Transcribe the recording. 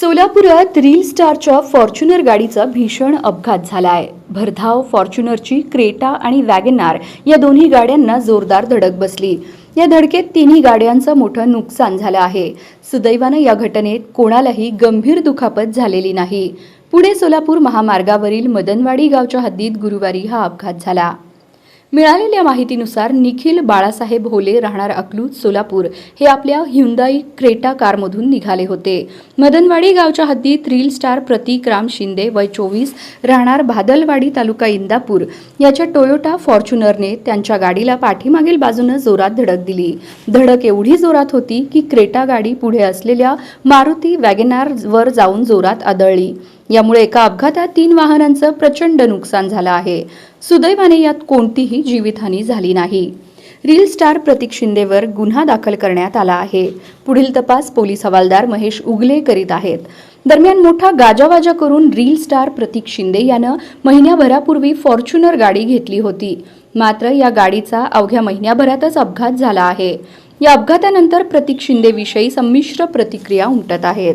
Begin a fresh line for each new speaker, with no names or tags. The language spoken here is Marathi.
सोलापुरात रील स्टारच्या फॉर्च्युनर गाडीचा भीषण अपघात झाला आहे भरधाव फॉर्च्युनरची क्रेटा आणि वॅगनार या दोन्ही गाड्यांना जोरदार धडक बसली. या धडकेत तिन्ही गाड्यांचं मोठं नुकसान झालं आहे. सुदैवानं या घटनेत कोणालाही गंभीर दुखापत झालेली नाही. पुणे सोलापूर महामार्गावरील मदनवाडी गावच्या हद्दीत गुरुवारी हा अपघात झाला. मिळालेल्या माहितीनुसार निखिल बाळासाहेब होले राहणार अकलूज सोलापूर. हे आपल्या ह्युंदाई क्रेटा कारमधून निघाले होते. मदनवाडी गावच्या हद्दीत रील स्टार प्रतीक राम शिंदे वय चोवीस राहणार भादलवाडी तालुका इंदापूर. याच्या टोयोटा फॉर्च्युनरने त्यांच्या गाडीला पाठीमागील बाजूनं जोरात धडक दिली. धडक एवढी जोरात होती की क्रेटा गाडी पुढे असलेल्या मारुती वॅगेनार वर जाऊन जोरात आदळली. यामुळे एका अपघातात तीन वाहनांचं प्रचंड नुकसान झालं आहे. सुदैवाने यात कोणतीही जीवितहानी झाली नाही. रील स्टार प्रतीक शिंदेवर गुन्हा दाखल करण्यात आला आहे. पुढील तपास पोलीस हवालदार महेश उगले करीत आहेत. दरम्यान मोठा गाजावाजा करून रील स्टार प्रतीक शिंदे यानं महिन्याभरापूर्वी फॉर्च्युनर गाडी घेतली होती. मात्र या गाडीचा अवघ्या महिन्याभरातच अपघात झाला आहे. या अपघातानंतर प्रतीक शिंदेविषयी संमिश्र प्रतिक्रिया उमटत आहेत.